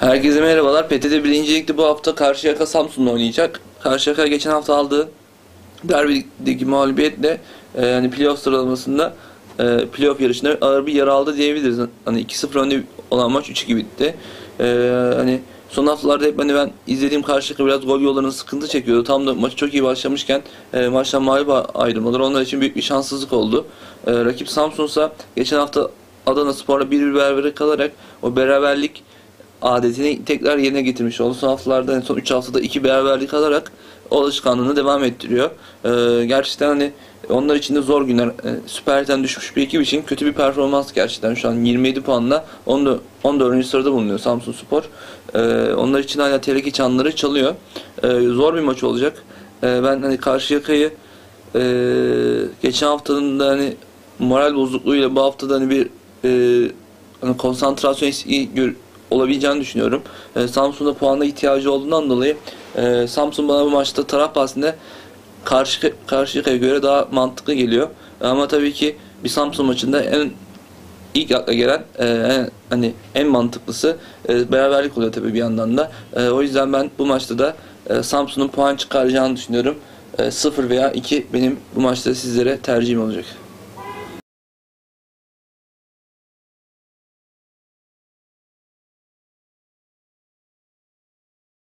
Herkese merhabalar. PTT 1. Lig'de bu hafta Karşıyaka Samsun'la oynayacak. Karşıyaka geçen hafta aldığı derbideki mağlubiyetle e, hani playoff sıralamasında e, playoff yarışında ağır bir yara aldı diyebiliriz. Hani 2-0 önde olan maç 3-2 bitti. E, hani son haftalarda hep hani ben izlediğim Karşıyaka biraz gol yollarının sıkıntı çekiyordu. Tam da maçı çok iyi başlamışken e, maçtan mağlup ayrılmaları onlar için büyük bir şanssızlık oldu. E, rakip Samsun'sa geçen hafta Adana Spor'la 1-1 berabere kalarak o beraberlik adetini tekrar yerine getirmiş oldu. Son haftalarda en son 3 haftada 2 beraberlik alarak o alışkanlığını devam ettiriyor. Ee, gerçekten hani onlar için de zor günler. Ee, Süper Lig'den düşmüş bir ekip için kötü bir performans gerçekten. Şu an 27 puanla 14. 14. sırada bulunuyor Samsun Spor. Ee, onlar için hala tehlike çanları çalıyor. Ee, zor bir maç olacak. Ee, ben hani Karşıyaka'yı e, geçen haftanın da hani moral bozukluğuyla bu haftada hani bir e, hani konsantrasyon eksikliği olabileceğini düşünüyorum. E, Samsun'da puana ihtiyacı olduğundan dolayı e, Samsun bana bu maçta taraf bahsinde karşı Karşıyaka'ya göre daha mantıklı geliyor. Ama tabii ki bir Samsun maçında en ilk akla gelen e, en, hani en mantıklısı e, beraberlik oluyor tabii bir yandan da. E, o yüzden ben bu maçta da e, Samsun'un puan çıkaracağını düşünüyorum. E, 0 veya 2 benim bu maçta sizlere tercihim olacak.